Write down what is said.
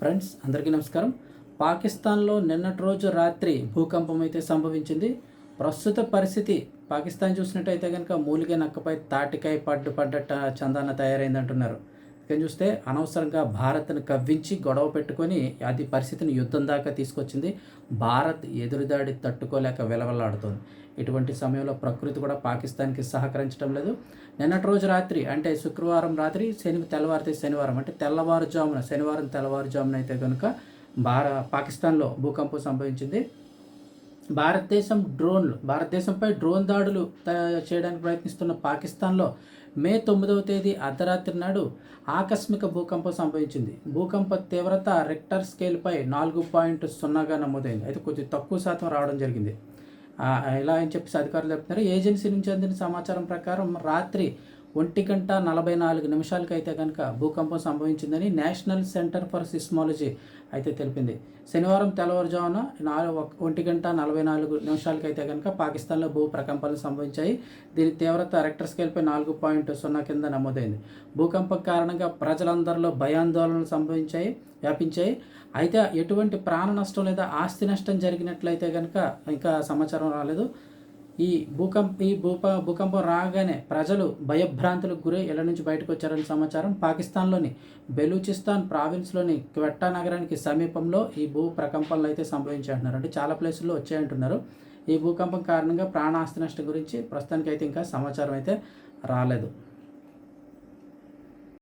Friends అందరికీ నమస్కారం. పాకిస్తాన్లో నిన్నటి రోజు రాత్రి భూకంపం అయితే సంభవించింది. ప్రస్తుత పరిస్థితి పాకిస్తాన్ చూసినట్టయితే కనుక మూలిగే నక్కపై తాటికాయ పడ్డు పడ్డట్ట చందాన తయారైంది అంటున్నారు ఇక చూస్తే అనవసరంగా భారత్ను కవ్వించి గొడవ పెట్టుకొని అది పరిస్థితిని యుద్ధం దాకా తీసుకొచ్చింది. భారత్ ఎదురుదాడి తట్టుకోలేక వెలవలాడుతోంది ఇటువంటి సమయంలో ప్రకృతి కూడా పాకిస్తాన్కి సహకరించడం లేదు. నిన్నటి రోజు రాత్రి అంటే శుక్రవారం రాత్రి శని తెల్లవారితే శనివారం అంటే తెల్లవారుజామున శనివారం తెల్లవారుజామున అయితే కనుక భార పాకిస్తాన్లో భూకంపం సంభవించింది. భారతదేశం డ్రోన్లు భారతదేశంపై డ్రోన్ దాడులు చేయడానికి ప్రయత్నిస్తున్న పాకిస్తాన్లో మే తొమ్మిదవ తేదీ అర్ధరాత్రి నాడు ఆకస్మిక భూకంపం సంభవించింది. భూకంప తీవ్రత రెక్టర్ స్కేల్పై నాలుగు పాయింట్ సున్నాగా నమోదైంది. అయితే కొద్దిగా తక్కువ శాతం రావడం జరిగింది. ఎలా ఇలా అని చెప్పేసి అధికారులు చెప్తున్నారు. ఏజెన్సీ నుంచి అందిన సమాచారం ప్రకారం రాత్రి ఒంటి గంట నలభై నాలుగు నిమిషాలకు అయితే కనుక భూకంపం సంభవించిందని నేషనల్ సెంటర్ ఫర్ సిస్మాలజీ అయితే తెలిపింది. శనివారం తెల్లవారుజామున నాలుగు ఒంటి గంట నలభై నాలుగు నిమిషాలకి అయితే కనుక పాకిస్తాన్లో భూ ప్రకంపనలు సంభవించాయి. దీని తీవ్రత రెక్టర్ స్కేల్పై నాలుగు పాయింట్ సున్నా కింద నమోదైంది. భూకంపం కారణంగా ప్రజలందరిలో భయాందోళనలు సంభవించాయి వ్యాపించాయి. అయితే ఎటువంటి ప్రాణ నష్టం లేదా ఆస్తి నష్టం జరిగినట్లయితే కనుక ఇంకా సమాచారం రాలేదు. ఈ భూకంప ఈ భూప భూకంపం రాగానే ప్రజలు భయభ్రాంతులకు గురై ఇళ్ళ నుంచి బయటకు వచ్చారని సమాచారం పాకిస్తాన్లోని బెలూచిస్తాన్ ప్రావిన్స్లోని క్వెట్టా నగరానికి సమీపంలో ఈ భూ ప్రకంపనలు అయితే సంభవించాయి అంటున్నారు అంటే చాలా ప్లేసుల్లో వచ్చాయంటున్నారు. ఈ భూకంపం కారణంగా ప్రాణ ఆస్తి నష్టం గురించి ప్రస్తుతానికి అయితే ఇంకా సమాచారం అయితే రాలేదు.